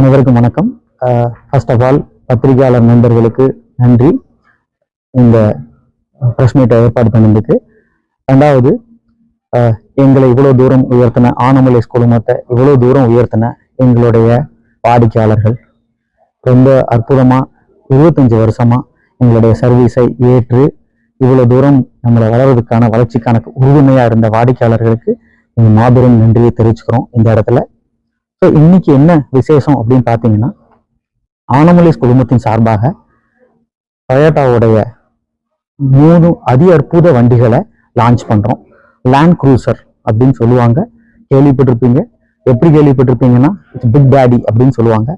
அனைவருக்கும் வணக்கம். First of all பத்திரிகையாளர் நண்பர்களுக்கு நன்றி. இந்த ப்ரெஸ் மீட்டை ஏற்பாடு பண்ணதுக்கு. ரெண்டாவது எங்களை இவ்வளோ தூரம் உயர்த்தின ஆனமலைஸ் குழுமத்தை இவ்வளோ தூரம் உயர்த்தின எங்களுடைய வாடிக்கையாளர்கள். ரொம்ப அற்புதமாக இருபத்தஞ்சி வருஷமாக எங்களுடைய சர்வீஸை ஏற்று இவ்வளோ தூரம் நம்மளை வளர்வதற்கான வளர்ச்சிக்கான உறுதுணையாக இருந்த வாடிக்கையாளர்களுக்கு எங்கள் மாபெரும் நன்றியை தெரிவிச்சுக்கிறோம். இந்த இடத்துல ஸோ இன்னைக்கு என்ன விசேஷம் அப்படின்னு பார்த்தீங்கன்னா ஆனமலிஸ் குழுமத்தின் சார்பாக டொயோட்டாவுடைய மூணு அதி அற்புத வண்டிகளை லான்ச் பண்ணுறோம் லேண்ட் க்ரூசர் அப்படின்னு சொல்லுவாங்க. கேள்விப்பட்டிருப்பீங்க. எப்படி கேள்விப்பட்டிருப்பீங்கன்னா பிக் டேடி அப்படின்னு சொல்லுவாங்க.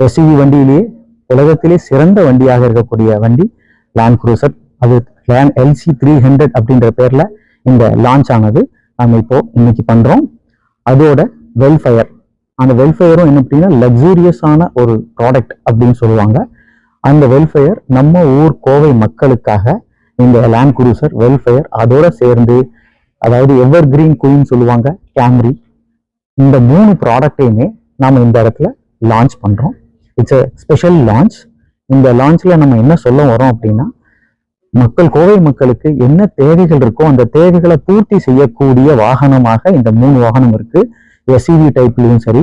எஸ்யூவி வண்டியிலேயே உலகத்திலே சிறந்த வண்டியாக இருக்கக்கூடிய வண்டி லேண்ட் க்ரூசர் அது லேண்ட் எல்சி த்ரீ ஹண்ட்ரட் அப்படின்ற பேரில் இந்த லான்ச் ஆனது நம்ம இப்போ இன்னைக்கு பண்ணுறோம் அதோட வெல்ஃபயர் அந்த வெல்ஃபேரும் என்ன அப்படின்னா லக்ஸூரியஸான ஒரு ப்ராடக்ட் அப்படின்னு சொல்லுவாங்க. அந்த வெல்ஃபேர் நம்ம ஊர் கோவை மக்களுக்காக இந்த லேண்ட் குரூசர் வெல்ஃபேர் அதோட சேர்ந்து அதாவது எவர் கிரீன் குயின் சொல்லுவாங்க கேம்ரி இந்த மூணு ப்ராடக்டையுமே நாம் இந்த இடத்துல லான்ச் பண்ணுறோம் இட்ஸ் எ ஸ்பெஷல் லான்ச் இந்த லான்ச்சில் நம்ம என்ன சொல்ல வரோம் அப்படின்னா மக்கள் கோவை மக்களுக்கு என்ன தேவைகள் இருக்கோ அந்த தேவைகளை பூர்த்தி செய்யக்கூடிய வாகனமாக இந்த மூணு வாகனம் இருக்குது எஸ்இவி டைப்லையும் சரி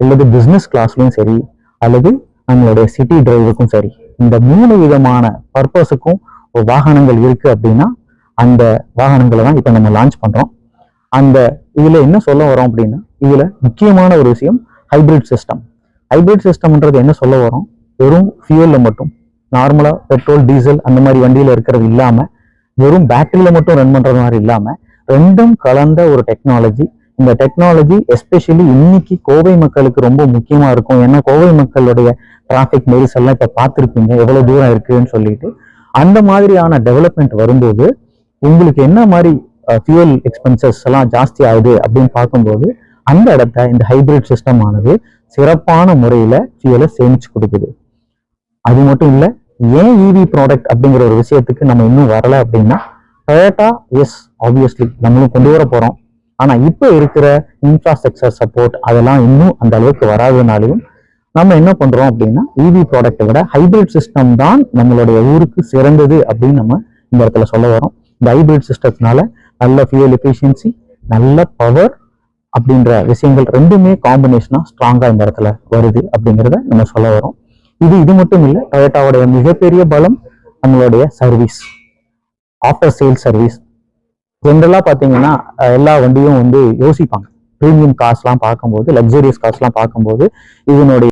அல்லது பிஸ்னஸ் கிளாஸ்லையும் சரி அல்லது நம்மளுடைய சிட்டி டிரைவுக்கும் சரி இந்த மூணு விதமான பர்பஸுக்கும் வாகனங்கள் இருக்கு அப்படின்னா அந்த வாகனங்களை தான் இப்போ நம்ம லான்ச் பண்றோம். அந்த இதுல என்ன சொல்ல வரோம் அப்படின்னா இதுல முக்கியமான ஒரு விஷயம் ஹைபிரிட் சிஸ்டம் ஹைபிரிட் சிஸ்டம்ன்றது என்ன சொல்ல வரோம் வெறும் ஃபியூல்ல மட்டும் நார்மலா பெட்ரோல் டீசல் அந்த மாதிரி வண்டியில இருக்கிறது இல்லாம வெறும் பேட்டரியில மட்டும் ரன் பண்றது மாதிரி இல்லாம ரெண்டும் கலந்த ஒரு டெக்னாலஜி இந்த டெக்னாலஜி எஸ்பெஷலி இன்னைக்கு கோவை மக்களுக்கு ரொம்ப முக்கியமா இருக்கும். ஏன்னா கோவை மக்களுடைய டிராஃபிக் மெயில்ஸ் எல்லாம் இப்ப பார்த்துருப்பீங்க. எவ்வளவு தூரம் இருக்குன்னு சொல்லிட்டு. அந்த மாதிரியான டெவலப்மெண்ட் வரும்போது உங்களுக்கு என்ன மாதிரி ஃபியூல் எக்ஸ்பென்சஸ் எல்லாம் ஜாஸ்தி ஆகுது அப்படின்னு பார்க்கும்போது அந்த இடத்த இந்த ஹைபிரிட் சிஸ்டம் ஆனது சிறப்பான முறையில ஃபியூலை சேமிச்சு கொடுக்குது. அது மட்டும் இல்ல ஏன் இவி ப்ராடக்ட் அப்படிங்கிற ஒரு விஷயத்துக்கு நம்ம இன்னும் வரல அப்படின்னா டொயோட்டா எஸ் ஆப்வியஸ்லி நம்மளும் கொண்டு வர போறோம். ஆனா இப்போ இருக்கிற இன்ஃப்ராஸ்ட்ரக்சர் சப்போர்ட் அதெல்லாம் இன்னும் அந்த அளவுக்கு வராதனாலையும் நம்ம என்ன பண்றோம் அப்படின்னா இவி ப்ராடக்ட்டை விட ஹைபிரிட் சிஸ்டம் தான் நம்மளுடைய ஊருக்கு சிறந்தது அப்படின்னு நம்ம இந்த இடத்துல சொல்ல வரோம் இந்த ஹைபிரிட் சிஸ்டத்தினால நல்ல ஃபியூல் எஃபிஷியன்சி நல்ல பவர் அப்படின்ற விஷயங்கள் ரெண்டுமே காம்பினேஷனாக ஸ்ட்ராங்காக இந்த இடத்துல வருது அப்படிங்கிறத நம்ம சொல்ல வரோம் இது இது மட்டும் இல்லை டொயோட்டாவுடைய மிகப்பெரிய பலம் நம்மளுடைய சர்வீஸ் ஆஃப்டர் சேல் சர்வீஸ் ஜென்ரலா பாத்தீங்கன்னா எல்லா வண்டியும் வந்து யோசிப்பாங்க. ப்ரீமியம் காஸ்லாம் பார்க்கும்போது லக்ஸரியஸ் காஸ்லாம் பார்க்கும்போது இதனுடைய